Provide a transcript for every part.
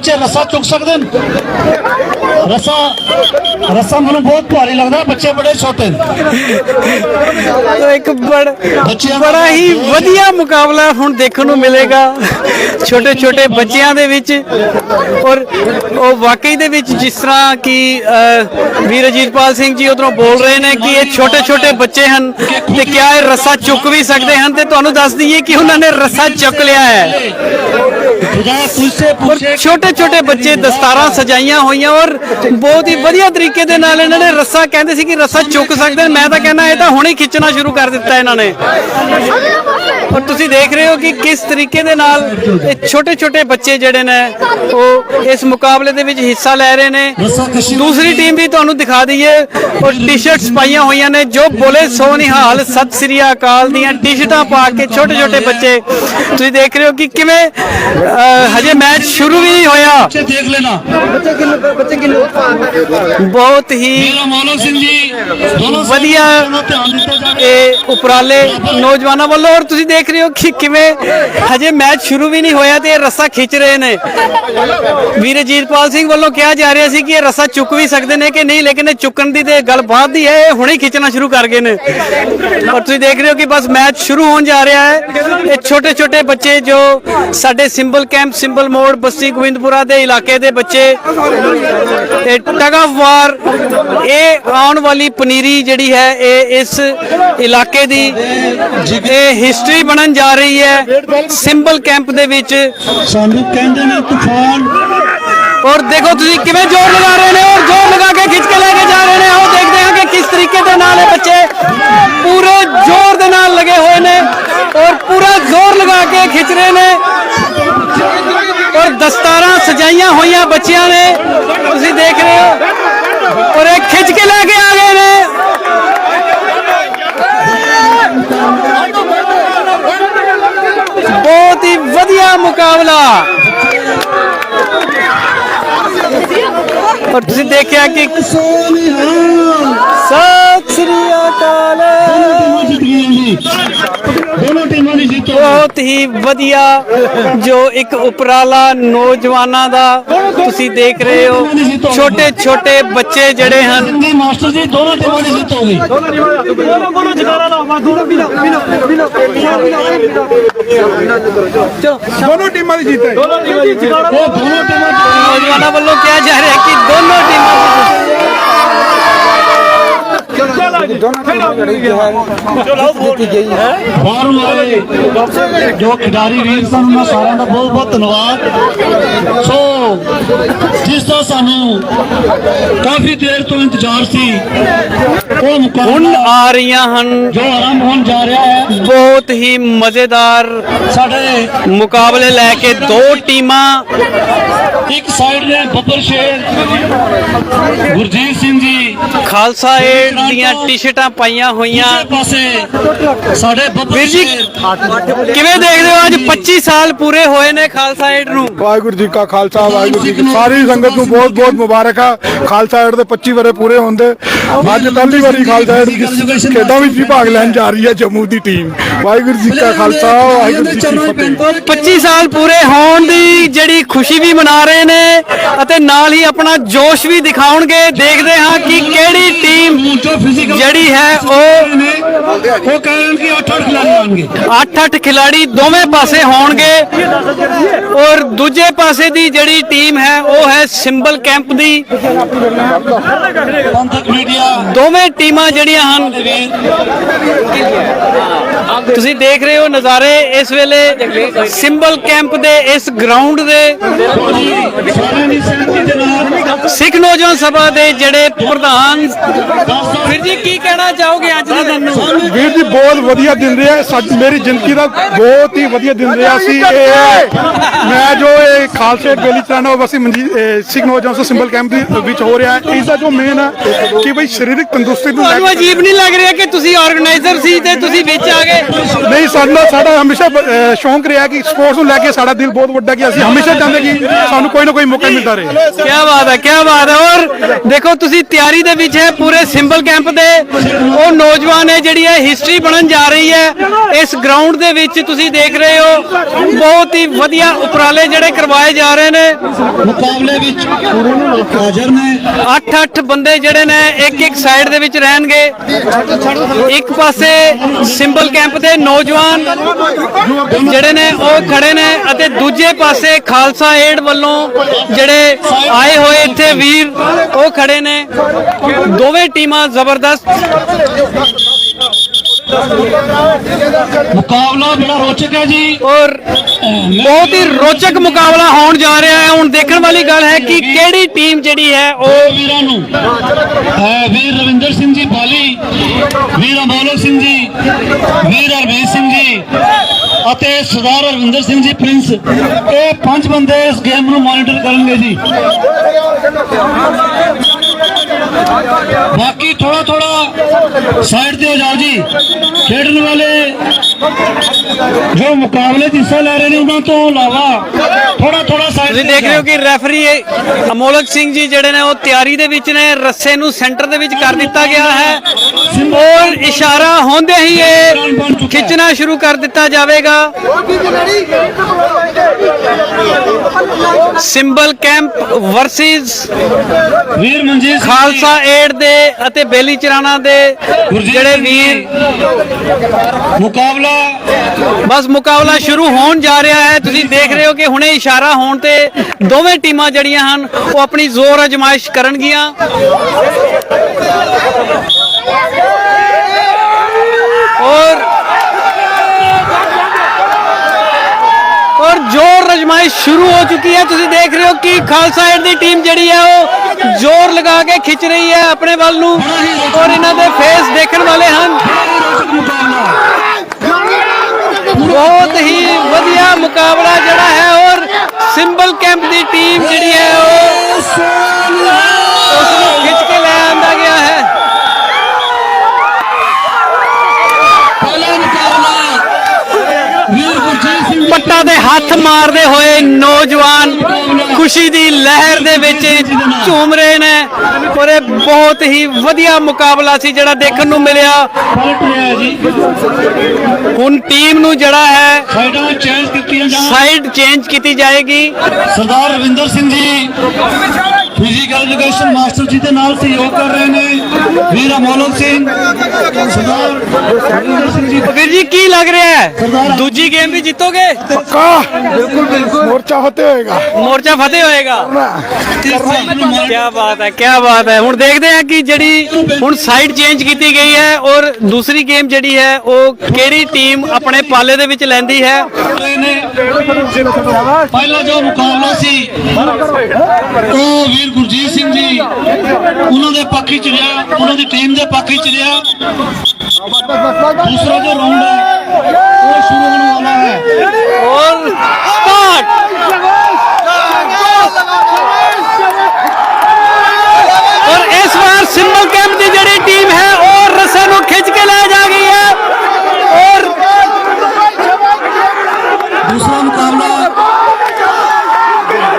ਬੱਚੇ ਰੱਸਾ ਚੁੱਕ ਸਕਦੇ ਨੇ ਰੱਸਾ ਰੱਸਾ ਮੈਨੂੰ ਬਹੁਤ ਭਾਰੀ ਲੱਗਦਾ ਬੱਚੇ ਬੜੇ ਛੋਟੇ। ਨੇ ਇੱਕ ਬੜ ਬੜਾ ਹੀ ਵਧੀਆ ਮੁਕਾਬਲਾ ਹੁਣ ਦੇਖਣ ਨੂੰ ਮਿਲੇਗਾ। ਛੋਟੇ ਛੋਟੇ ਬੱਚਿਆਂ ਦੇ ਵਿੱਚ। ਔਰ ਉਹ ਵਾਕਈ ਦੇ ਵਿੱਚ ਜਿਸ ਤਰ੍ਹਾਂ ਕਿ ਵੀਰ ਅਜੀਤਪਾਲ ਸਿੰਘ ਜੀ ਉਧਰੋਂ ਬੋਲ ਰਹੇ ਨੇ ਕਿ ਇਹ ਛੋਟੇ ਛੋਟੇ ਬੱਚੇ ਹਨ ਤੇ ਕਿਆ ਇਹ ਰੱਸਾ ਚੁੱਕ ਵੀ ਸਕਦੇ ਹਨ ਤੇ ਤੁਹਾਨੂੰ ਦੱਸ ਦਈਏ ਕਿ ਉਹਨਾਂ ਨੇ ਰੱਸਾ ਚੁੱਕ ਲਿਆ ਹੈ। ਛੋਟੇ ਛੋਟੇ ਬੱਚੇ ਦਸਤਾਰਾਂ ਸਜਾਈਆਂ ਹੋਈਆਂ ਔਰ ਬਹੁਤ ਹੀ ਵਧੀਆ ਤਰੀਕੇ ਦੇ ਨਾਲ ਇਹਨਾਂ ਨੇ ਰੱਸਾ ਕਹਿੰਦੇ ਸੀ ਕਿ ਰੱਸਾ ਚੁੱਕ ਸਕਦੇ ਨੇ। ਮੈਂ ਤਾਂ ਕਹਿੰਦਾ ਇਹ ਤਾਂ ਹੁਣੇ ਖਿੱਚਣਾ ਸ਼ੁਰੂ ਕਰ ਦਿੱਤਾ ਇਹਨਾਂ ਨੇ। ਔਰ ਤੁਸੀਂ ਦੇਖ ਰਹੇ ਹੋ ਕਿ ਕਿਸ ਤਰੀਕੇ ਦੇ ਨਾਲ ਇਹ ਛੋਟੇ ਛੋਟੇ ਬੱਚੇ ਜਿਹੜੇ ਨੇ ਉਹ ਇਸ ਮੁਕਾਬਲੇ ਦੇ ਵਿੱਚ ਹਿੱਸਾ ਲੈ ਰਹੇ ਨੇ। ਦੂਸਰੀ ਟੀਮ ਵੀ ਤੁਹਾਨੂੰ ਦਿਖਾ ਦਈਏ ਔਰ ਟੀ-ਸ਼ਰਟਸ ਪਾਈਆਂ ਹੋਈਆਂ ਨੇ ਜੋ ਬੋਲੇ ਸੋ ਨਿਹਾਲ ਸਤਿ ਸ੍ਰੀ ਅਕਾਲ ਦੀਆਂ ਟੀ-ਸ਼ਰਟਾਂ ਪਾ ਕੇ ਛੋਟੇ ਛੋਟੇ ਬੱਚੇ। ਤੁਸੀਂ ਦੇਖ ਰਹੇ ਹੋ ਕਿ ਕਿਵੇਂ ਹਜੇ ਮੈਚ ਸ਼ੁਰੂ ਵੀ ਨਹੀਂ ਹੋਇਆ। ਬੱਚੇ ਦੇਖ ਲੈਣਾ। ਬਹੁਤ ਹੀ ਮੇਰਾ ਮਾਨੋ ਜੀ ਦੋਨੋਂ ਵਧੀਆ ਇਹ ਉਪਰਾਲੇ ਨੌਜਵਾਨਾਂ ਵੱਲੋਂ ਔਰ ਤੁਸੀਂ ਦੇਖ ਰਹੇ ਹੋ ਕਿ ਕਿਵੇਂ ਹਜੇ ਮੈਚ ਸ਼ੁਰੂ ਵੀ ਨਹੀਂ ਹੋਇਆ ਤੇ ਇਹ ਰੱਸਾ ਖਿੱਚ ਰਹੇ ਨੇ। ਵੀਰ ਅਜੀਤਪਾਲ ਸਿੰਘ ਵੱਲੋਂ ਕਿਹਾ ਜਾ ਰਿਹਾ ਸੀ ਕਿ ਇਹ ਰੱਸਾ ਚੁੱਕ ਵੀ ਸਕਦੇ ਨੇ ਕਿ ਨਹੀਂ ਲੇਕਿਨ ਇਹ ਚੁੱਕਣ ਦੀ ਤੇ ਗੱਲ ਬਾਅਦ ਦੀ ਹੈ ਇਹ ਹੁਣੇ ਹੀ ਖਿੱਚਣਾ ਸ਼ੁਰੂ ਕਰ ਗਏ ਨੇ। ਔਰ ਤੁਸੀਂ ਦੇਖ ਰਹੇ ਹੋ ਕਿ ਬਸ ਮੈਚ ਸ਼ੁਰੂ ਹੋਣ ਜਾ ਰਿਹਾ ਹੈ। ਇਹ ਛੋਟੇ ਛੋਟੇ ਬੱਚੇ ਜੋ ਸਾਡੇ ਸਿੰਬਲ ਕੈਂਪ ਸਿੰਬਲ ਮੋੜ ਬਸਤੀ ਗੋਬਿੰਦਪੁਰਾ ਦੇ ਇਲਾਕੇ ਦੇ ਬੱਚੇ ਇਹ ਟਗ ਆਫ ਵਾਰ ਇਹ ਆਉਣ ਵਾਲੀ ਪਨੀਰੀ ਜਿਹੜੀ ਹੈ ਇਹ ਇਸ ਇਲਾਕੇ ਦੀ ਇਹ ਹਿਸਟਰੀ ਬਣਨ ਜਾ ਰਹੀ ਹੈ ਸਿੰਬਲ ਕੈਂਪ ਦੇ ਵਿੱਚ। ਸਾਨੂੰ ਕਹਿੰਦੇ ਨੇ ਤੂਫਾਨ। ਔਰ ਦੇਖੋ ਤੁਸੀਂ ਕਿਵੇਂ ਜ਼ੋਰ ਲਗਾ ਰਹੇ ਨੇ ਔਰ ਜ਼ੋਰ ਲਗਾ ਕੇ ਖਿੱਚ ਕੇ ਲੈ ਕੇ ਜਾ ਰਹੇ ਨੇ। ਆਓ ਦੇਖਦੇ ਹਾਂ ਕਿ ਕਿਸ ਤਰੀਕੇ ਦੇ ਨਾਲ ਇਹ ਬੱਚੇ ਪੂਰੇ ਜ਼ੋਰ ਦੇ ਨਾਲ ਲੱਗੇ ਹੋਏ ਨੇ ਔਰ ਪੂਰਾ ਜ਼ੋਰ ਲਗਾ ਕੇ ਖਿੱਚ ਰਹੇ ਨੇ। ਦਸਤਾਰਾਂ ਸਜਾਈਆਂ ਹੋਈਆਂ ਬੱਚਿਆਂ ਨੇ। ਤੁਸੀਂ ਦੇਖ ਰਹੇ ਹੋ। ਔਰ ਇਹ ਖਿੱਚ ਕੇ ਲੈ ਕੇ ਆ ਗਏ ਨੇ। ਬਹੁਤ ਹੀ ਵਧੀਆ ਮੁਕਾਬਲਾ। ਔਰ ਤੁਸੀਂ ਦੇਖਿਆ ਕਿ ਸਤਿ ਸ੍ਰੀ ਅਕਾਲ। ਬਹੁਤ ਹੀ ਵਧੀਆ ਜੋ ਇੱਕ ਉਪਰਾਲਾ ਨੌਜਵਾਨਾਂ ਦਾ ਤੁਸੀਂ ਦੇਖ ਰਹੇ ਹੋ। ਛੋਟੇ ਛੋਟੇ ਬੱਚੇ ਜਿਹੜੇ ਹਨ। ਮਾਸਟਰ ਜੀ ਦੋਨੋਂ ਟੀਮਾਂ ਦੀ ਜਿੱਤ ਹੋ। ਗਈ ਦੋਨੋਂ ਟੀਮਾਂ ਦੀ ਜਿੱਤ। ਹੈ ਇਹ ਦੋਨੋਂ ਟੀਮਾਂ ਨੌਜਵਾਨਾਂ ਵੱਲੋਂ ਕਿਹਾ ਜਾ ਰਿਹਾ ਕਿ ਦੋਨੋਂ ਟੀਮਾਂ ਜੋ ਖਿਡਾਰੀ ਵੀਰ ਸਨ ਉਹਨਾਂ ਸਾਰਿਆਂ ਦਾ ਬਹੁਤ ਬਹੁਤ ਧੰਨਵਾਦ। ਸੋ ਜਿਸ ਦਾ ਸਾਨੂੰ ਕਾਫੀ ਦੇਰ ਤੋਂ ਇੰਤਜ਼ਾਰ ਸੀ ਉਹ ਹੁਣ ਆ ਰਹੀਆਂ ਹਨ। ਜੋ ਆਰੰਭ ਹੋਣ ਜਾ ਰਿਹਾ ਹੈ ਬਹੁਤ ਹੀ ਮਜ਼ੇਦਾਰ ਸਾਡੇ ਮੁਕਾਬਲੇ ਲੈ ਕੇ ਦੋ ਟੀਮਾਂ। ਇੱਕ ਸਾਈਡ ਨੇ ਬੱਬਰ ਸ਼ੇਰ ਗੁਰਜੀਤ ਸਿੰਘ ਜੀ ਖਾਲਸਾ ਏਡ ਦੀਆਂ ਟੀ-ਸ਼ਰਟਾਂ ਪਾਈਆਂ ਹੋਈਆਂ। ਪਾਸੇ ਸਾਡੇ ਬੱਬਰ ਜੀ ਸ਼ੇਰ। ਕਿਵੇਂ ਦੇਖਦੇ ਹੋ ਅੱਜ 25 ਸਾਲ ਪੂਰੇ ਹੋਏ ਨੇ ਖਾਲਸਾ ਏਡ ਨੂੰ? ਵਾਹਿਗੁਰੂ ਜੀ ਕਾ ਖਾਲਸਾ ਵਾਹਿਗੁਰੂ ਜੀ ਕੀ ਸਾਰੀ ਸੰਗਤ ਨੂੰ ਬਹੁਤ ਬਹੁਤ ਮੁਬਾਰਕ ਆ। ਖਾਲਸਾ ਏਡ ਦੇ 25 ਵਰੇ ਪੂਰੇ ਹੁੰਦੇ। ਅੱਜ ਪਹਿਲੀ ਵਾਰੀ ਖਾਲਸਾ ਏਡ ਦੀ ਖੇਡਾਂ ਵਿੱਚ ਵੀ ਭਾਗ ਲੈਣ ਜਾ ਰਹੀ ਹੈ ਜੰਮੂ ਦੀ ਟੀਮ। ਵਾਹਿਗੁਰੂ ਜੀ ਕਾ ਖਾਲਸਾ ਵਾਹਿਗੁਰੂ ਜੀ ਕੀ ਫਤਿਹ। 25 ਸਾਲ ਪੂਰੇ ਹੋਣ ਦੀ ਜਿਹੜੀ ਖੁਸ਼ੀ ਵੀ ਮਨਾ ਰਹੇ ਨੇ ਅਤੇ ਨਾਲ ਹੀ ਆਪਣਾ ਜੋਸ਼ ਵੀ ਦਿਖਾਉਣਗੇ। ਦੇਖਦੇ ਹਾਂ ਕਿ ਕਿਹੜੀ ਟੀਮ ਜਿਹੜੀ ਹੈ ਉਹ ਉਹ ਕਹਿਣ ਕਿ 8-8 ਖਿਡਾਰੀ ਆਣਗੇ 8-8 ਖਿਲਾੜੀ ਦੋਵੇਂ ਪਾਸੇ ਹੋਣਗੇ ਔਰ ਦੂਜੇ ਪਾਸੇ ਦੀ ਜਿਹੜੀ ਟੀਮ ਹੈ, ਉਹ ਹੈ ਸਿੰਬਲ ਕੈਂਪ ਦੀ। ਦੋਵੇਂ ਟੀਮਾਂ ਜਿਹੜੀਆਂ ਹਨ, ਤੁਸੀਂ ਦੇਖ ਰਹੇ ਹੋ ਨਜ਼ਾਰੇ ਇਸ ਵੇਲੇ ਸਿੰਬਲ ਕੈਂਪ ਦੇ, ਇਸ ਗਰਾਊਂਡ ਦੇ। ਸਿੱਖ ਨੌਜਵਾਨ ਸਭਾ ਦੇ ਜਿਹੜੇ ਪ੍ਰਧਾਨ। ਫਿਰ ਜੀ, ਕੀ ਕਹਿਣਾ ਚਾਹੋਗੇ ਅੱਜ ਦੇ ਦਿਨ ਨੂੰ? ਵੀਰ ਜੀ, ਬਹੁਤ ਵਧੀਆ ਦਿਨ ਰਿਹਾ। ਮੇਰੀ ਜ਼ਿੰਦਗੀ ਦਾ ਬਹੁਤ ਹੀ ਵਧੀਆ ਦਿਨ ਰਿਹਾ ਸੀ। ਇਹ ਮੈਂ ਜੋ ਇਹ ਖਾਲਸੇ ਬੇਲੀ ਚਲਾਣਾ ਵਸੀ ਮਨਜੀਤ ਸਿੱਖ ਨੌਜਵਾਨ ਸੋ ਸਿੰਬਲ ਕੈਂਪ ਦੇ ਵਿੱਚ ਹੋ ਰਿਹਾ ਹੈ। ਇਸ ਦਾ ਜੋ ਮੇਨ ਹੈ ਕਿ ਬਈ ਸਰੀਰਕ ਤੰਦਰੁਸਤੀ ਨੂੰ ਲੈ ਤੁਹਾਨੂੰ ਕੇ ਅਜੀਬ ਨਹੀਂ ਲੱਗ ਰਿਹਾ ਕਿ ਤੁਸੀਂ ਆਰਗੇਨਾਈਜ਼ਰ ਸੀ ਤੇ ਤੁਸੀਂ ਵਿੱਚ ਆ ਗਏ? ਨਹੀਂ ਸਾਡਾ ਸਾਡਾ ਹਮੇਸ਼ਾ ਸ਼ੌਂਕ ਰਿਹਾ ਕਿ ਸਪੋਰਟਸ ਨੂੰ ਲੈ ਕੇ ਸਾਡਾ ਦਿਲ ਬਹੁਤ ਵੱਡਾ ਕਿ ਅਸੀਂ ਹਮੇਸ਼ਾ ਚਾਹੁੰਦੇ ਕਿ ਸਾਨੂੰ ਕੋਈ ਨਾ ਕੋਈ ਮੌਕਾ ਮਿਲਦਾ ਰਹੇ। ਕੀ ਬਾਤ ਹੈ ਕੀ ਬਾਤ ਹੈ। ਔਰ ਦੇਖੋ ਤੁਸੀਂ ਤਿਆਰੀ ਦੇ ਵਿੱਚ ਹੈ ਪੂਰੇ ਸਿੰਬਲ ਕੈਂਪ ਦੇ। ਉਹ ਨੌਜਵਾਨ ਹੈ ਜਿਹੜੀ ਹੈ ਹਿਸਟਰੀ ਬਣਨ ਜਾ ਰਹੀ ਹੈ। ਇਸ ਗਰਾਊਂਡ ਦੇ ਵਿੱਚ ਤੁਸੀਂ ਦੇਖ ਰਹੇ ਹੋ। ਬਹੁਤ ਹੀ ਵਧੀਆ ਉਪਰਾਲੇ ਜਿਹੜੇ ਕਰਵਾਏ ਜਾ ਰਹੇ ਨੇ। ਮੁਕਾਬਲੇ ਵਿੱਚ ਹਾਜ਼ਰ ਨੇ। 8-8 ਬੰਦੇ ਜਿਹੜੇ ਨੇ ਇੱਕ ਇੱਕ ਸਾਈਡ ਦੇ ਵਿੱਚ ਰਹਿਣਗੇ। ਇੱਕ ਪਾਸੇ ਸਿੰਬਲ ਕੈਂਪ ਦੇ ਨੌਜਵਾਨ ਜਿਹੜੇ ਨੇ ਉਹ ਖੜੇ ਨੇ ਅਤੇ ਦੂਜੇ ਪਾਸੇ ਖਾਲਸਾ ਏਡ ਵੱਲੋਂ ਜਿਹੜੇ ਆਏ ਹੋਏ ਇੱਥੇ ਵੀਰ ਉਹ ਖੜੇ ਨੇ। ਦੋਵੇਂ ਟੀਮਾਂ ਜ਼ਬਰਦਸਤ ਮੁਕਾਬਲਾ ਬੜਾ ਰੋਚਕ ਹੈ ਜੀ। ਔਰ ਬਹੁਤ ਹੀ ਰੋਚਕ ਮੁਕਾਬਲਾ ਹੋਣ ਜਾ ਰਿਹਾ ਹੈ। ਹੁਣ ਦੇਖਣ ਵਾਲੀ ਗੱਲ ਹੈ ਕਿ ਕਿਹੜੀ ਟੀਮ ਜਿਹੜੀ ਹੈ ਉਹ ਵੀਰਾਂ ਨੂੰ ਹੈ ਵੀਰ ਰਵਿੰਦਰ ਸਿੰਘ ਜੀ ਬਾਲੀ ਵੀਰ ਅਮੋਲਕ ਸਿੰਘ ਜੀ ਵੀਰ ਹਰਮੀਤ ਸਿੰਘ ਜੀ ਅਤੇ ਸਰਦਾਰ ਰਵਿੰਦਰ ਸਿੰਘ ਜੀ ਪ੍ਰਿੰਸ। ਇਹ ਪੰਜ ਬੰਦੇ ਇਸ ਗੇਮ ਨੂੰ ਮੋਨੀਟਰ ਕਰਨਗੇ ਜੀ। ਬਾਕੀ ਥੋੜਾ ਥੋੜਾ ਸਾਈਡ ਤੇ ਹੋ ਜਾਓ ਜੀ। ਖੇਡਣ ਵਾਲੇ ਜੋ ਮੁਕਾਬਲੇ 'ਚ ਹਿੱਸਾ ਲੈ ਰਹੇ ਨੇ ਉਹਨਾਂ ਤੋਂ ਇਲਾਵਾ ਥੋੜਾ ਥੋੜਾ ਸਾਈਡ ਤੁਸੀਂ ਦੇਖ ਰਹੇ ਹੋ ਕਿ ਰੈਫਰੀ ਅਮੋਲਕ ਸਿੰਘ ਜੀ ਜਿਹੜੇ ਨੇ ਉਹ ਤਿਆਰੀ ਦੇ ਵਿੱਚ ਨੇ ਰੱਸੇ ਨੂੰ ਸੈਂਟਰ ਦੇ ਵਿੱਚ ਕਰ ਦਿੱਤਾ ਗਿਆ ਹੈ। ਔਰ ਇਸ਼ਾਰਾ ਹੁੰਦੇ ਹੀ ਇਹ ਖਿੱਚਣਾ ਸ਼ੁਰੂ ਕਰ ਦਿੱਤਾ ਜਾਵੇਗਾ। Symbol camp versus Veer Manjit. Khalsa aid ਦੇ ਅਤੇ ਬੇਲੀ ਚਰਾਣਾ ਦੇ ਜਿਹੜੇ ਵੀਰ ਮੁਕਾਬਲਾ ਬਸ ਮੁਕਾਬਲਾ ਸ਼ੁਰੂ ਹੋਣ ਜਾ ਰਿਹਾ ਹੈ। ਤੁਸੀਂ ਦੇਖ ਰਹੇ ਹੋ ਕਿ ਹੁਣੇ ਇਸ਼ਾਰਾ ਹੋਣ ਤੇ ਦੋਵੇਂ ਟੀਮਾਂ ਜਿਹੜੀਆਂ ਹਨ, ਉਹ ਆਪਣੀ ਜ਼ੋਰ ਅਜਮਾਇਸ਼ ਕਰਨਗੀਆਂ। ਔਰ ਔਰ ਜ਼ੋਰ ਅਜਮਾਇਸ਼ ਸ਼ੁਰੂ ਹੋ ਚੁੱਕੀ ਹੈ। ਤੁਸੀਂ ਦੇਖ ਰਹੇ ਹੋ ਕਿ ਖਾਲਸਾ ਏਡ ਦੀ ਟੀਮ ਜਿਹੜੀ ਹੈ ਉਹ ਜ਼ੋਰ ਲਗਾ ਕੇ ਖਿੱਚ ਰਹੀ ਹੈ ਆਪਣੇ ਵੱਲ ਨੂੰ ਔਰ ਇਹਨਾਂ ਦੇ ਫੇਸ ਦੇਖਣ ਵਾਲੇ ਹਨ। ਬਹੁਤ ਹੀ ਵਧੀਆ ਮੁਕਾਬਲਾ ਜਿਹੜਾ ਹੈ ਔਰ ਸਿੰਬਲ ਕੈਂਪ ਦੀ ਟੀਮ ਜਿਹੜੀ ਹੈ ਉਹ ਉਸ ਨੂੰ ਖਿੱਚ ਕੇ ਲੈ ਆਂਦਾ ਗਿਆ ਹੈ ਪਹਿਲਾ ਮੁਕਾਬਲਾ ਵੀਰ ਗੁਰਜੀਤ ਸਿੰਘ ਜੀ ਪੱਟਾਂ ਦੇ ਹੱਥ ਮਾਰਦੇ ਹੋਏ ਨੌਜਵਾਨ ਖੁਸ਼ੀ ਦੀ ਲਹਿਰ ਦੇ ਵਿੱਚ ਝੂਮ ਰਹੇ ਨੇ ਔਰ ਇਹ ਬਹੁਤ ਹੀ ਵਧੀਆ ਮੁਕਾਬਲਾ ਸੀ ਜਿਹੜਾ ਦੇਖਣ ਨੂੰ ਮਿਲਿਆ। ਹੁਣ ਟੀਮ ਨੂੰ ਜਿਹੜਾ ਹੈ ਸਾਈਡ ਚੇਂਜ ਕੀਤੀ ਜਾਏਗੀ। ਸਰਦਾਰ ਰਵਿੰਦਰ ਸਿੰਘ ਜੀ ਫਿਜ਼ੀਕਲ ਐਜੂਕੇਸ਼ਨ ਮਾਸਟਰ ਜੀ ਦੇ ਨਾਲ ਸਹਿਯੋਗ ਕਰ ਰਹੇ ਨੇ। ਵੀਰ ਅਮੋਲਕ ਸਿੰਘ ਸਰਦਾਰ ਰਵਿੰਦਰ ਸਿੰਘ ਜੀ। ਵੀਰ ਜੀ ਕੀ ਲੱਗ ਰਿਹਾ ਹੈ? ਦੂਜੀ ਗੇਮ ਵੀ ਜਿੱਤੋਗੇ? ਪੱਕਾ? ਬਿਲਕੁਲ ਬਿਲਕੁਲ। ਮੋਰਚਾ ਫਤਿਹ ਹੋਏਗਾ। ਮੋਰਚਾ ਫਤਿਹ ਹੋਏਗਾ। ਕੀ ਬਾਤ ਹੈ ਕੀ ਬਾਤ ਹੈ। ਹੁਣ ਦੇਖਦੇ ਹਾਂ ਕਿ ਜਿਹੜੀ ਹੁਣ ਸਾਈਡ ਚੇਂਜ ਕੀਤੀ ਗਈ ਹੈ ਔਰ ਦੂਸਰੀ ਗੇਮ ਜਿਹੜੀ ਹੈ ਉਹ ਕਿਹੜੀ ਟੀਮ ਆਪਣੇ ਪਾਲੇ ਦੇ ਵਿੱਚ ਲੈਂਦੀ ਹੈ? ਪਹਿਲਾ ਜੋ ਮੁਕਾਬਲਾ ਸੀ ਉਹ ਵੀਰ ਗੁਰਜੀਤ ਸਿੰਘ ਜੀ, ਉਹਨਾਂ ਦੇ ਪੱਖ ਚ ਰਿਹਾ, ਉਹਨਾਂ ਦੀ ਟੀਮ ਦੇ ਪੱਖ ਚ ਰਿਹਾ। ਦੂਸਰਾ ਜੋ ਰਾਉਂਡ ਹੈ, ਉਹ ਸ਼ੁਰੂ ਹੋਣ ਵਾਲਾ ਹੈ। ਔਰ ਸਟਾਰਟ ਔਰ ਇਸ ਵਾਰ ਸਿੰਬਲ ਕੈਂਪ ਦੀ ਜਿਹੜੀ ਟੀਮ ਹੈ ਉਹ ਰਸੇ ਨੂੰ ਖਿੱਚ ਕੇ ਲੈ ਜਾ ਗਈ ਹੈ ਔਰ ਦੂਸਰਾ ਮੁਕਾਬਲਾ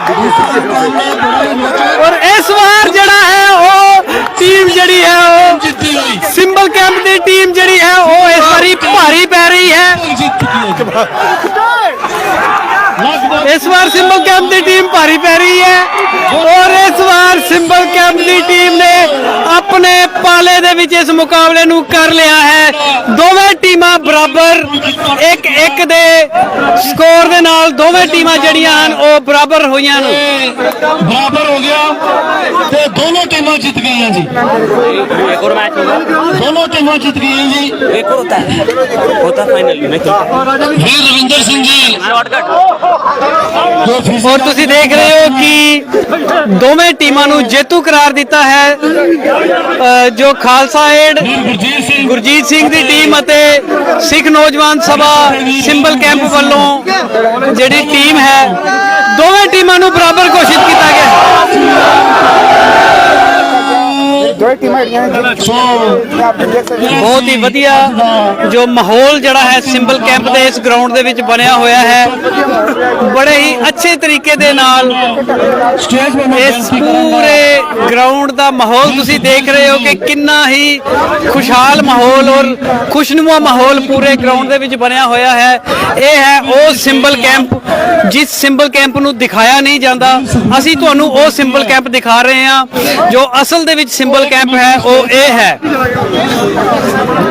ਦੂਸਰਾ ਮੁਕਾਬਲਾ ਬੜਾ ਹੀ ਰੋਚਕ ਔਰ ਇਸ ਵਾਰ ਜਿਹੜਾ ਹੈ ਉਹ ਟੀਮ ਜਿਹੜੀ ਹੈ ਉਹ ਜਿੱਤੀ ਹੋਈ ਸਿੰਬਲ ਕੈਂਪ ਦੀ ਟੀਮ ਜਿਹੜੀ ਹੈ ਉਹ ਇਸ ਭਾਰੀ ਪੈ ਰਹੀ ਹੈ। ਇਸ ਵਾਰ ਸਿੰਬਲ ਕੈਂਪ ਦੀ ਟੀਮ ਭਾਰੀ ਪੈ ਰਹੀ ਹੈ। ਸਿੰਬਲ ਕੈਂਪ ਦੀ ਟੀਮ ਨੇ ਆਪਣੇ ਪਾਲੇ ਦੇ ਵਿੱਚ ਇਸ ਮੁਕਾਬਲੇ ਨੂੰ ਕਰ ਲਿਆ ਹੈ। ਦੋਵੇਂ ਟੀਮਾਂ ਬਰਾਬਰ 1-1 ਦੇ ਸਕੋਰ ਦੇ ਨਾਲ ਦੋਵੇਂ ਟੀਮਾਂ ਜਿਹੜੀਆਂ ਹਨ ਉਹ ਬਰਾਬਰ ਹੋਈਆਂ ਨੇ। ਬਰਾਬਰ ਹੋ ਗਿਆ ਤੇ ਦੋਨੋਂ ਟੀਮਾਂ ਜਿੱਤ ਗਈਆਂ ਜੀ। ਇੱਕ ਹੋਰ ਮੈਚ ਹੋਗਾ ਦੋਨੋਂ ਟੀਮਾਂ ਜਿੱਤ ਗਈਆਂ ਜੀ। ਇੱਕ ਹੋਰ ਹੁੰਦਾ ਹੋਤਾ ਫਾਈਨਲ ਮੈਚ ਵੀਰ ਰਵਿੰਦਰ ਸਿੰਘ ਜੀ। ਸ਼ਾਰਟਕਟ ਤੁਸੀਂ ਦੇਖ ਰਹੇ ਹੋ ਕਿ ਦੋਵੇਂ ਟੀਮਾਂ ਨੂੰ ਜੇਤੂ ਕਰਾਰ ਦਿੱਤਾ ਹੈ ਜੋ ਖਾਲਸਾ ਏਡ ਗੁਰਜੀਤ ਸਿੰਘ ਦੀ ਟੀਮ ਅਤੇ ਸਿੱਖ ਨੌਜਵਾਨ ਸਭਾ ਸਿੰਬਲ ਕੈਂਪ ਵੱਲੋਂ ਜਿਹੜੀ ਟੀਮ ਹੈ, ਦੋਵੇਂ ਟੀਮਾਂ ਨੂੰ ਬਰਾਬਰ ਘੋਸ਼ਿਤ ਕੀਤਾ ਗਿਆ ਦੋਵੇਂ ਟੀਮਾਂ ਸੋ ਬਹੁਤ ਹੀ ਵਧੀਆ ਜੋ ਮਾਹੌਲ ਜਿਹੜਾ ਹੈ ਸਿੰਬਲ ਕੈਂਪ ਦੇ ਇਸ ਗਰਾਊਂਡ ਦੇ ਵਿੱਚ ਬਣਿਆ ਹੋਇਆ ਹੈ। ਬੜੇ ਹੀ ਅੱਛੇ ਤਰੀਕੇ ਦੇ ਨਾਲ ਇਸ ਪੂਰੇ ਗਰਾਊਂਡ ਦਾ ਮਾਹੌਲ ਤੁਸੀਂ ਦੇਖ ਰਹੇ ਹੋ ਕਿ ਕਿੰਨਾ ਹੀ ਖੁਸ਼ਹਾਲ ਮਾਹੌਲ ਔਰ ਖੁਸ਼ਨੁਮਾ ਮਾਹੌਲ ਪੂਰੇ ਗਰਾਊਂਡ ਦੇ ਵਿੱਚ ਬਣਿਆ ਹੋਇਆ ਹੈ। ਇਹ ਹੈ ਉਹ ਸਿੰਬਲ ਕੈਂਪ ਜਿਸ ਸਿੰਬਲ ਕੈਂਪ ਨੂੰ ਦਿਖਾਇਆ ਨਹੀਂ ਜਾਂਦਾ। ਅਸੀਂ ਤੁਹਾਨੂੰ ਉਹ ਸਿੰਬਲ ਕੈਂਪ ਦਿਖਾ ਰਹੇ ਹਾਂ ਜੋ ਅਸਲ ਦੇ ਵਿੱਚ ਸਿੰਬਲ ਕੈਂਪ ਹੈ ਉਹ ਇਹ ਹੈ।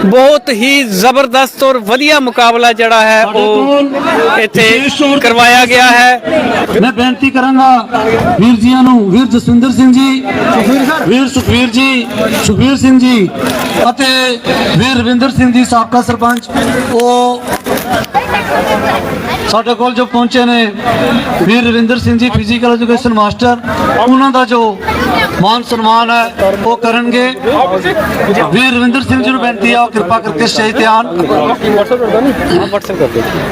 ਬਹੁਤ ਹੀ ਜ਼ਬਰਦਸਤ ਔਰ ਵਧੀਆ ਮੁਕਾਬਲਾ ਜਿਹੜਾ ਹੈ ਉਹ ਇੱਥੇ ਕਰਵਾਇਆ ਗਿਆ ਹੈ। ਮੈਂ ਬੇਨਤੀ ਕਰਾਂਗਾ ਵੀਰ ਜੀਆਂ ਨੂੰ ਵੀਰ ਜਸਵਿੰਦਰ ਸਿੰਘ ਜੀ ਵੀਰ ਸੁਖਵੀਰ ਜੀ ਸੁਖਵੀਰ ਸਿੰਘ ਜੀ ਅਤੇ ਵੀਰ ਰਵਿੰਦਰ ਸਿੰਘ ਜੀ ਸਾਬਕਾ ਸਰਪੰਚ ਉਹ ਸਾਡੇ ਕੋਲ ਜੋ ਪਹੁੰਚੇ ਨੇ ਵੀਰ ਰਵਿੰਦਰ ਸਿੰਘ ਜੀ ਫਿਜ਼ੀਕਲ ਐਜੂਕੇਸ਼ਨ ਮਾਸਟਰ ਉਹਨਾਂ ਦਾ ਜੋ ਮਾਨ ਸਨਮਾਨ ਹੈ, ਉਹ ਕਰਨਗੇ। ਵੀਰ ਰਵਿੰਦਰ ਸਿੰਘ ਜੀ ਨੂੰ ਬੇਨਤੀ ਆ ਉਹ ਕਿਰਪਾ ਕਰਕੇ ਸਟੇਜ ਤੇ ਆਣ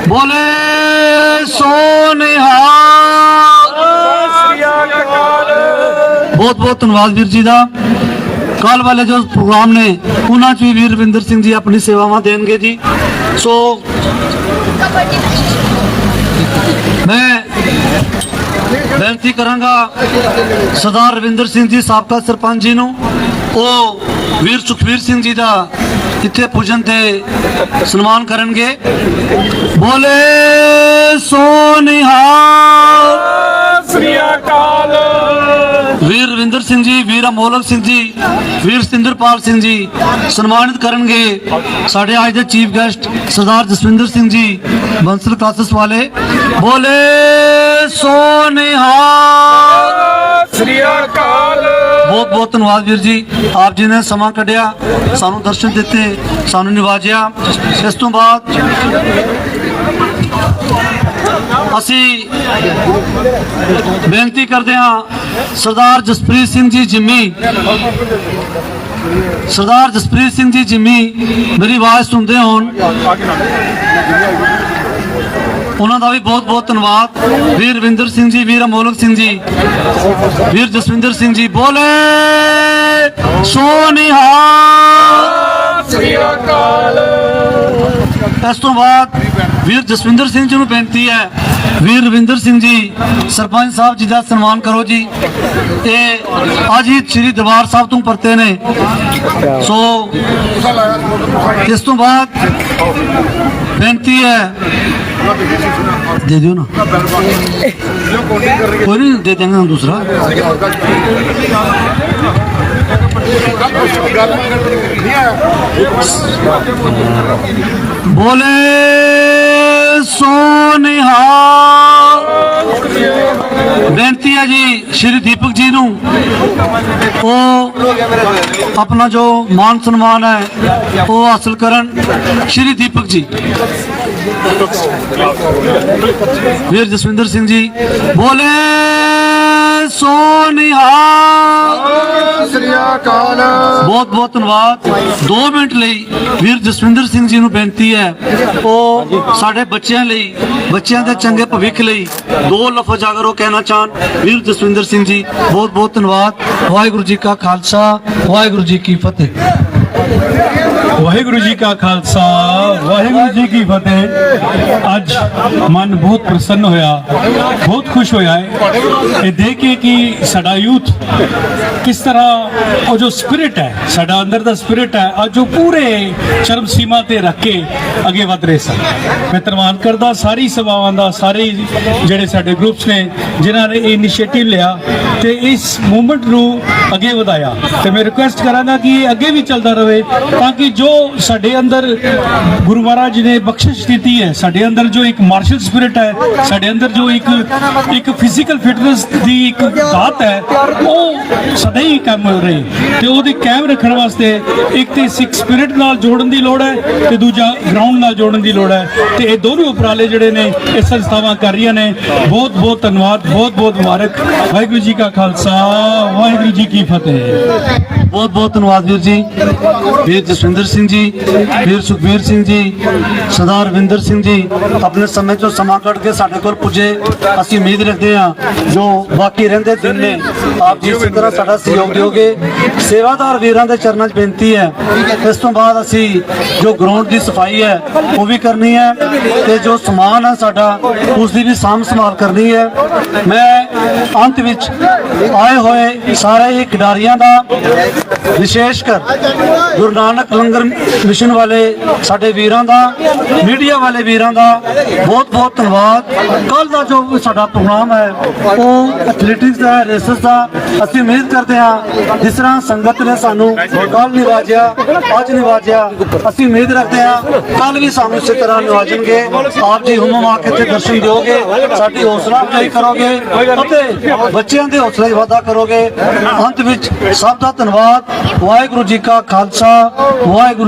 ਬੋਲੇ ਸੋਨਿਹਾਲ ਬਹੁਤ ਬਹੁਤ ਧੰਨਵਾਦ ਵੀਰ ਜੀ ਦਾ। ਕੱਲ ਵਾਲੇ ਜੋ ਪ੍ਰੋਗਰਾਮ ਨੇ, ਉਹਨਾਂ 'ਚ ਵੀ ਵੀਰ ਰਵਿੰਦਰ ਸਿੰਘ ਜੀ ਆਪਣੀ ਸੇਵਾਵਾਂ ਦੇਣਗੇ ਜੀ। ਸੋ ਮੈਂ ਬੇਨਤੀ ਕਰਾਂਗਾ ਸਰਦਾਰ ਰਵਿੰਦਰ ਸਿੰਘ ਜੀ, ਸਾਬਕਾ ਸਰਪੰਚ ਜੀ ਨੂੰ। ਉਹ ਵੀਰ ਸੁਖਵੀਰ ਸਿੰਘ ਜੀ ਦਾ ਇੱਥੇ ਪੂਜਨ ਤੇ ਸਨਮਾਨ ਕਰਨਗੇ। ਬੋਲੇ ਸੋਨਿਹਾਲ ਵੀਰ ਰਵਿੰਦਰ ਸਿੰਘ ਜੀ ਸਿੰਘ ਜੀ, ਵੀਰ ਸਤਿੰਦਰਪਾਲ ਸਿੰਘ ਜੀ ਸਨਮਾਨਿਤ ਕਰਨਗੇ ਸਾਡੇ ਅੱਜ ਦੇ chief guest Sardar Jaswinder Singh ji, Bansal classes ਵਾਲੇ। ਬੋਲੇ ਸੋਨਿਹਾਲ। ਬਹੁਤ ਬਹੁਤ ਧੰਨਵਾਦ ਵੀਰ ਜੀ, ਆਪ ਜੀ ਨੇ ਸਮਾਂ ਕੱਢਿਆ, ਸਾਨੂੰ ਦਰਸ਼ਨ ਦਿੱਤੇ, ਸਾਨੂੰ ਨਿਵਾਜਿਆ। ਇਸ ਤੋਂ ਬਾਅਦ ਅਸੀਂ ਬੇਨਤੀ ਕਰਦੇ ਹਾਂ ਸਰਦਾਰ ਜਸਪ੍ਰੀਤ ਸਿੰਘ ਜੀ ਜਿੰਮੀ, ਸਰਦਾਰ ਜਸਪ੍ਰੀਤ ਸਿੰਘ ਜੀ ਜਿੰਮੀ ਮੇਰੀ ਆਵਾਜ਼ ਸੁਣਦੇ ਹੋਣ। ਉਹਨਾਂ ਦਾ ਵੀ ਬਹੁਤ ਬਹੁਤ ਧੰਨਵਾਦ। ਵੀਰ ਰਵਿੰਦਰ ਸਿੰਘ ਜੀ, ਵੀਰ ਅਮੋਲਕ ਸਿੰਘ ਜੀ, ਵੀਰ ਜਸਵਿੰਦਰ ਸਿੰਘ ਜੀ ਬੋਲੇ, ਸੋਨਿਹਾਲ। ਇਸ ਤੋਂ ਬਾਅਦ ਵੀਰ ਜਸਵਿੰਦਰ ਸਿੰਘ ਜੀ ਨੂੰ ਬੇਨਤੀ ਹੈ ਵੀਰ ਰਵਿੰਦਰ ਸਿੰਘ ਜੀ, ਸਰਪੰਚ ਸਾਹਿਬ ਜੀ ਦਾ ਸਨਮਾਨ ਕਰੋ ਜੀ। ਇਹ ਅੱਜ ਹੀ ਸ੍ਰੀ ਦਰਬਾਰ ਸਾਹਿਬ ਤੋਂ ਪਰਤੇ ਨੇ। ਸੋ ਇਸ ਤੋਂ ਬਾਅਦ ਬੇਨਤੀ ਹੈ, ਦੇ ਦਿਓ ਨਾ। ਕੋਈ ਨਹੀਂ, ਦੇ ਦੇਣਾ ਦੂਸਰਾ। बोले सोनिहार ਬੇਨਤੀ ਹੈ ਜੀ ਸ਼੍ਰੀ ਦੀਪਕ ਜੀ ਨੂੰ। ਉਹ ਆਪਣਾ ਜੋ ਮਾਨ ਸਨਮਾਨ ਹੈ, ਉਹ ਹਾਸਲ ਕਰਨ। ਸ਼੍ਰੀ ਦੀਪਕ ਜੀ। ਵੀਰ ਜਸਵਿੰਦਰ ਸਿੰਘ ਜੀ ਬੋਲੇ ਸੋਨਿਹਾਲ ਬਹੁਤ ਬਹੁਤ ਧੰਨਵਾਦ। 2 ਮਿੰਟ ਲਈ ਵੀਰ ਜਸਵਿੰਦਰ ਸਿੰਘ ਜੀ ਨੂੰ ਬੇਨਤੀ ਹੈ, ਉਹ ਸਾਡੇ ਬੱਚਿਆਂ ਲਈ, ਬੱਚਿਆਂ ਦੇ ਚੰਗੇ ਭਵਿੱਖ ਲਈ ਦੋ ਲਫ਼ਜ਼ ਅਗਰ ਉਹ ਕਹਿਣਾ ਚਾਹਣ, ਵੀਰ ਜਸਵਿੰਦਰ ਸਿੰਘ ਜੀ, ਬਹੁਤ ਬਹੁਤ ਧੰਨਵਾਦ। ਵਾਹਿਗੁਰੂ ਜੀ ਕਾ ਖਾਲਸਾ, ਵਾਹਿਗੁਰੂ ਜੀ ਕੀ ਫਤਿਹ। ਵਾਹਿਗੁਰੂ ਜੀ ਕਾ ਖਾਲਸਾ, ਵਾਹਿਗੁਰੂ ਜੀ ਕੀ ਫਤਿਹ। ਅੱਜ ਮਨ ਬਹੁਤ ਪ੍ਰਸੰਨ ਹੋਇਆ, ਬਹੁਤ ਖੁਸ਼ ਹੋਇਆ ਹੈ। ਇਹ ਦੇਖ ਕੇ ਕਿ ਸਾਡਾ ਯੂਥ ਕਿਸ ਤਰ੍ਹਾਂ, ਉਹ ਜੋ ਸਪਿਰਿਟ ਹੈ, ਸਾਡਾ ਅੰਦਰ ਦਾ ਸਪਿਰਿਟ ਹੈ, ਅੱਜ ਉਹ ਪੂਰੇ ਚਰਮ ਸੀਮਾ ਤੇ ਰੱਖ ਕੇ ਅੱਗੇ ਵਧ ਰਹੇ ਸਨ। ਮੈਂ ਧੰਨਵਾਦ ਕਰਦਾ ਸਾਰੀ ਸਭਾਵਾਂ ਦਾ, ਸਾਰੇ ਜਿਹੜੇ ਸਾਡੇ ਗਰੁੱਪਸ ਨੇ, ਜਿਨ੍ਹਾਂ ਨੇ ਇਹ ਇਨੀਸ਼ੀਏਟਿਵ ਲਿਆ ਤੇ ਇਸ ਮੂਵਮੈਂਟ ਨੂੰ ਅੱਗੇ ਵਧਾਇਆ। ਤੇ ਮੈਂ ਰਿਕੁਐਸਟ ਕਰਾਂਗਾ ਕਿ ਇਹ ਅੱਗੇ ਵੀ ਚੱਲਦਾ ਰਹੇ, ਤਾਂ ਕਿ ਜੋ ਸਾਡੇ ਅੰਦਰ ਗੁਰੂ ਮਹਾਰਾਜ ਜੀ ਨੇ ਬਖਸ਼ਿਸ਼ ਦਿੱਤੀ ਹੈ। ਸਾਡੇ ਅੰਦਰ ਜੋ ਇੱਕ ਮਾਰਸ਼ਲ ਸਪਿਰਿਟ ਹੈ, ਸਾਡੇ ਅੰਦਰ ਜੋ ਇੱਕ ਇੱਕ ਫਿਜ਼ੀਕਲ ਫਿਟਨੈਸ ਦੀ ਇੱਕ ਦਾਤ ਹੈ, ਉਹ ਸਦਾ ਹੀ ਕੰਮ ਰਹੇ। ਤੇ ਉਹਦੀ ਕਾਇਮ ਰੱਖਣ ਵਾਸਤੇ ਇੱਕ ਤੇ ਸਿੱਖ ਸਪਿਰਿਟ ਨਾਲ ਜੋੜਨ ਦੀ ਲੋੜ ਹੈ ਤੇ ਦੂਜਾ ਗਰਾਊਂਡ ਨਾਲ ਜੋੜਨ ਦੀ ਲੋੜ ਹੈ। ਤੇ ਇਹ ਦੋਨੋਂ ਉਪਰਾਲੇ ਜਿਹੜੇ ਨੇ, ਇਹ ਸੰਸਥਾਵਾਂ ਕਰ ਰਹੀਆਂ ਨੇ। ਬਹੁਤ ਬਹੁਤ ਧੰਨਵਾਦ, ਬਹੁਤ ਬਹੁਤ ਮੁਬਾਰਕ। ਵਾਹਿਗੁਰੂ ਜੀ ਕਾ ਖਾਲਸਾ, ਵਾਹਿਗੁਰੂ ਜੀ ਕੀ ਫਤਿਹ। ਬਹੁਤ ਬਹੁਤ ਧੰਨਵਾਦ ਵੀਰ ਜੀ। ਵੀਰ ਜਸਵਿੰਦਰ ਸਿੰਘ ਜੀ, ਵੀਰ ਸੁਖਬੀਰ ਸਿੰਘ ਜੀ, ਸਰਦਾਰ ਵਿੰਦਰ ਸਿੰਘ ਜੀ, ਆਪਣੇ ਸਮੇਂ ਤੋਂ ਸਮਾਂ ਕੱਢ ਕੇ ਸਾਡੇ ਕੋਲ ਪੁੱਜੇ। ਅਸੀਂ ਉਮੀਦ ਰੱਖਦੇ ਹਾਂ ਜੋ ਬਾਕੀ ਰਹਿੰਦੇ ਦਿਨ ਨੇ, ਆਪ ਜੀ ਇਸੇ ਤਰ੍ਹਾਂ ਸਾਡਾ ਸਹਿਯੋਗ ਦਿਓਗੇ। ਸੇਵਾਦਾਰ ਵੀਰਾਂ ਦੇ ਚਰਨਾਂ 'ਚ ਬੇਨਤੀ ਹੈ, ਇਸ ਤੋਂ ਬਾਅਦ ਅਸੀਂ ਜੋ ਗਰਾਊਂਡ ਦੀ ਸਫ਼ਾਈ ਹੈ, ਉਹ ਵੀ ਕਰਨੀ ਹੈ ਤੇ ਜੋ ਸਮਾਨ ਹੈ ਸਾਡਾ ਉਸ ਦੀ ਵੀ ਸਾਂਭ ਸੰਭਾਲ ਕਰਨੀ ਹੈ। ਮੈਂ ਅੰਤ ਵਿੱਚ ਆਏ ਹੋਏ ਸਾਰੇ ਹੀ ਖਿਡਾਰੀਆਂ ਦਾ ਵਿਸ਼ੇਸ਼ ਕਰ ਗੁਰੂ ਨਾਨਕ ਲੰਗਰ ਮਿਸ਼ਨ ਵਾਲੇ ਸਾਡੇ ਵੀਰਾਂ ਦਾ, ਮੀਡੀਆ ਵਾਲੇ ਵੀਰਾਂ ਦਾ ਬਹੁਤ ਬਹੁਤ ਧੰਨਵਾਦ। ਕੱਲ ਦਾ ਜੋ ਸਾਡਾ ਪ੍ਰੋਗਰਾਮ ਹੈ, ਉਹ ਐਥਲੈਟਿਕਸ ਦਾ, ਰੇਸਸ ਦਾ, ਅਸੀਂ ਉਮੀਦ ਕਰਦੇ ਹਾਂ ਜਿਸ ਤਰ੍ਹਾਂ ਸੰਗਤ ਨੇ ਸਾਨੂੰ ਕੱਲ ਨਿਵਾਜਿਆ, ਅੱਜ ਨਿਵਾਜਿਆ, ਅਸੀਂ ਉਮੀਦ ਰੱਖਦੇ ਹਾਂ ਕੱਲ ਵੀ ਸਾਨੂੰ ਇਸੇ ਤਰ੍ਹਾਂ ਨਿਵਾਜਣਗੇ। ਆਪ ਜੀ ਹੁਮਮ ਆ ਕੇ ਇੱਥੇ ਦਰਸ਼ਨ ਦਿਓਗੇ, ਸਾਡੀ ਹੌਸਲਾ ਅਫਜ਼ਾਈ ਕਰੋਗੇ ਅਤੇ ਬੱਚਿਆਂ ਦੇ ਹੌਸਲੇ ਵਾਧਾ ਕਰੋਗੇ। ਅੰਤ ਵਿੱਚ ਸਭ ਦਾ ਧੰਨਵਾਦ। ਵਾਹਿਗੁਰੂ ਜੀ ਕਾ ਖਾਲਸਾ, ਵਾਹਿਗੁਰੂ